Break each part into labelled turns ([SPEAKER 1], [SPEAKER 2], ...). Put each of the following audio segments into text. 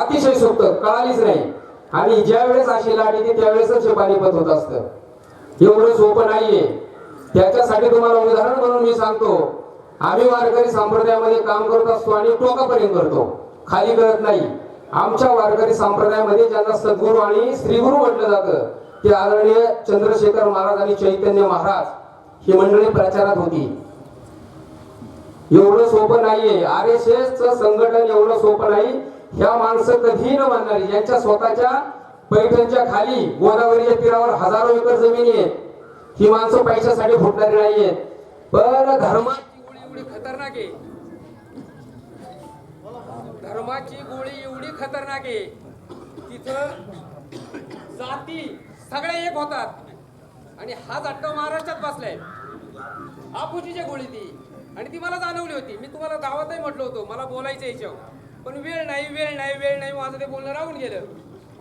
[SPEAKER 1] अतिशय सुप्त कळालीच नाही. आणि ज्या वेळेस अशी लाट येते त्यावेळेसच हे पानिपत होत असतं. एवढं सोपं नाहीये. त्याच्यासाठी तुम्हाला उदाहरण म्हणून मी सांगतो. आम्ही वारकरी संप्रदायामध्ये काम करत असतो आणि टोकापर्यंत करतो. खाली करत नाही. आमच्या वारकरी संप्रदायामध्ये ज्यांना सद्गुरू आणि श्रीगुरु म्हटलं जातं ते आदरणीय चंद्रशेखर महाराज आणि चैतन्य महाराज ही मंडळी प्रचारात होती. एवढं सोपं नाहीये. आर एस एस संघटन एवढं सोपं नाही. या माणसं कधीही न मानणारी यांच्या स्वतःच्या पैठणच्या खाली गोदावरीच्या तीरावर हजारो एकर जमिनी आहे. ही माणसं पैशासाठी फुटणारी नाहीये. पण धर्माची गोळी एवढी खतरनाक आहे. धर्माची गोळी एवढी खतरनाक आहे. तिथं जाती सगळे एक होतात. आणि हा झटका महाराष्ट्रात बसलाय. आपुजीच्या गोळी ती आणि ती मला जाणवली होती. मी तुम्हाला गावातही म्हटलं होतं मला बोलायचं याच्यावर. पण वेळ नाही वेळ नाही वेळ नाही माझं ते बोलणं राहून गेलं.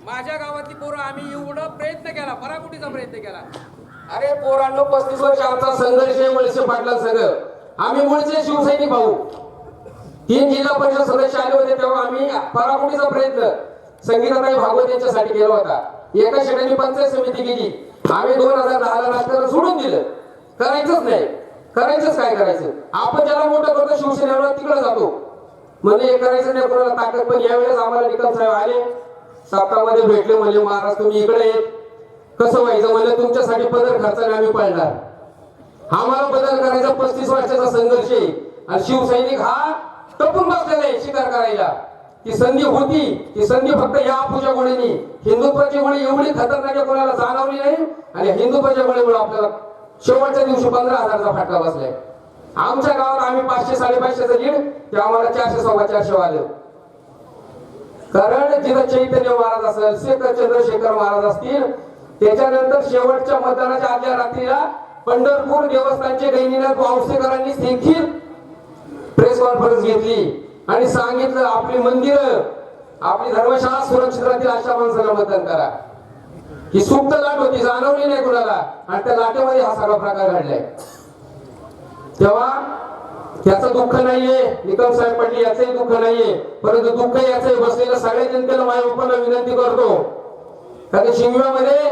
[SPEAKER 1] माझ्या गावातली पोरं आम्ही एवढा प्रयत्न केला पराकुटीचा प्रयत्न केला. अरे पोरांनो पस्तीस वर्ष आमचा संघर्ष आहे वळसे पाटला सगळं. आम्ही मुळचे शिवसैनिक भाऊ. तीन जिल्हा परिषद सदस्य आले होते तेव्हा आम्ही पराकुटीचा प्रयत्न संगीताताई भागवत यांच्यासाठी केला होता. एका शेटाने पंचायत समिती केली. आम्ही दोन हजार दहा ला राजकारण सोडून दिलं. करायचंच नाही. करायचंच काय करायचं? आपण ज्याला मोठं करतो शिवसेनेला तिकडे जातो. म्हणजे हे करायचं नाही कोणाला ताकद पण यावेळेस आम्हाला निकम साहेब आले. साप्तामध्ये भेटले म्हणजे महाराज तुम्ही इकडे येत. कसं व्हायचं? म्हणजे तुमच्यासाठी पदर खर्चाने आम्ही पळणार. आम्हाला बदल करायचा पस्तीस वर्षाचा संघर्ष आहे. आणि शिवसैनिक हा टपून बसलेला आहे शिकार करायला. ती संधी होती. ती संधी फक्त या पूजा गोळीनी हिंदुत्वाची गोळी एवढी खतरनाक कोणाला जाणवली नाही. आणि हिंदुत्वाच्या गोळीमुळे आपल्याला शेवटच्या दिवशी पंधरा हजारचा फाटका बसलाय. आमच्या गावात आम्ही पाचशे साडेपाचशेचं लीड ते आम्हाला चारशे सव्वा चारशे आलं कारण जिथं चैतन्य महाराज असेल शेखर चंद्रशेखर महाराज असतील त्याच्यानंतर शेवटच्या मतदानाच्या आदल्या रात्रीला पंढरपूर देवस्थानचे गैनीनाथ वावसेकरांनी देखील प्रेस कॉन्फरन्स घेतली. आणि सांगितलं आपली मंदिर आपली धर्मशाळा सुरक्षित राहतील अशा माणसाला मतदान करा. ही सुप्त लाट होती जाणवली नाही कुणाला. आणि त्या लाटेमध्ये हा सगळा प्रकार घडलाय. तेव्हा त्याचं दुःख नाहीये. निकम साहेब पाटील याचंही दुःख नाहीये. परंतु दुःख याचंही बसलेलं सगळ्या जनतेला माझ्या उपला विनंती करतो. कारण शिंगव्यामध्ये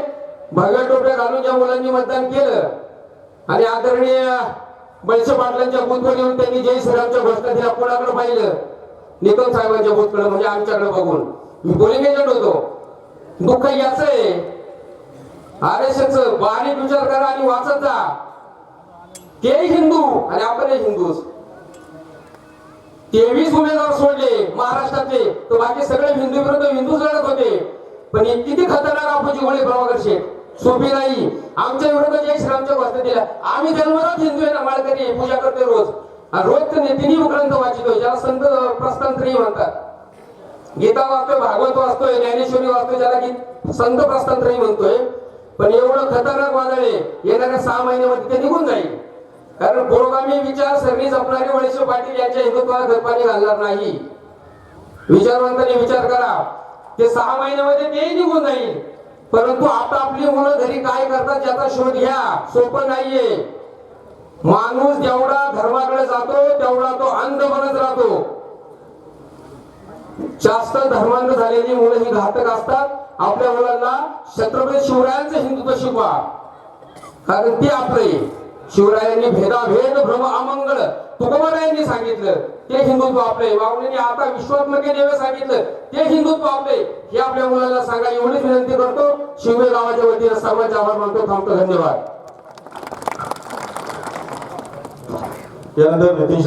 [SPEAKER 1] भगव्या टोप्या घालून ज्या मुलांनी मतदान केलं आणि आदरणीय बळसे पाटलांच्या बूथवर येऊन त्यांनी जय श्रीरामच्या घोषणा दिल्या कोणाकडे पाहिलं. निकम साहेबांच्या बूथकडे म्हणजे आमच्याकडे बघून. मी बोलिंग एजंट होतो दुःख याच आहे आर एस एस बारीक विचार करा आणि वाचत जा. ते हिंदू आणि आपण हिंदूच तेवीस उमेदवार सोडले महाराष्ट्रातले. तर बाकी सगळे हिंदू विरुद्ध हिंदूच लढत होते. पण किती खतरनाक आपण गोळी प्रभाकर शेठ. सोपी नाही. आमच्या विरुद्ध जय श्रीरामच्या घोषणा दिल्या. आम्ही जन्मरात हिंदू आहे ना माळकरी पूजा करते रोज. रोज तर नितीनी ग्रंथ वाचितोय ज्याला संत प्रस्थांतरी म्हणतात. गीता वाचतोय भागवत वाचतोय ज्ञानेश्वरी वाचतोय ज्याला गीत संत प्रस्थांतरी म्हणतोय. पण एवढं खतरनाक वादळ आहे येणाऱ्या सहा महिन्यामध्ये ते निघून जाईल. कारण पुरोगामी विचार सरणी जपणारे वळेश्वर पाटील यांच्या हिंदुत्वाला गरपाणी घालणार नाही. विचारवंतांनी विचार करा. ते सहा महिन्यामध्ये तेही निघून जाईल. परंतु आता आपली मुलं घरी काय करतात ज्याचा शोध घ्या. सोपं नाहीये. माणूस जेवढा धर्माकडे जातो तेवढा तो अंध बनत राहतो. जास्त धर्मांध झालेली मुलं ही घातक असतात. आपल्या मुलांना छत्रपती शिवरायांचं हिंदुत्व शिकवा. कारण ते आपले. शिवरायांनी भेदाभेद भ्रम अमंगळ तुकोबारायांनी सांगितलं. ते हिंदुत्व आपले माऊलींनी आता विश्वात्मके देवे सांगितलं. ते हिंदुत्व आपले हे आपल्या मुलाला सांगा. एवढीच विनंती करतो. शिवरे गावाच्या वतीने सर्वांचे आभार मानतो. थांबतो. धन्यवाद.
[SPEAKER 2] यानंतर नितीन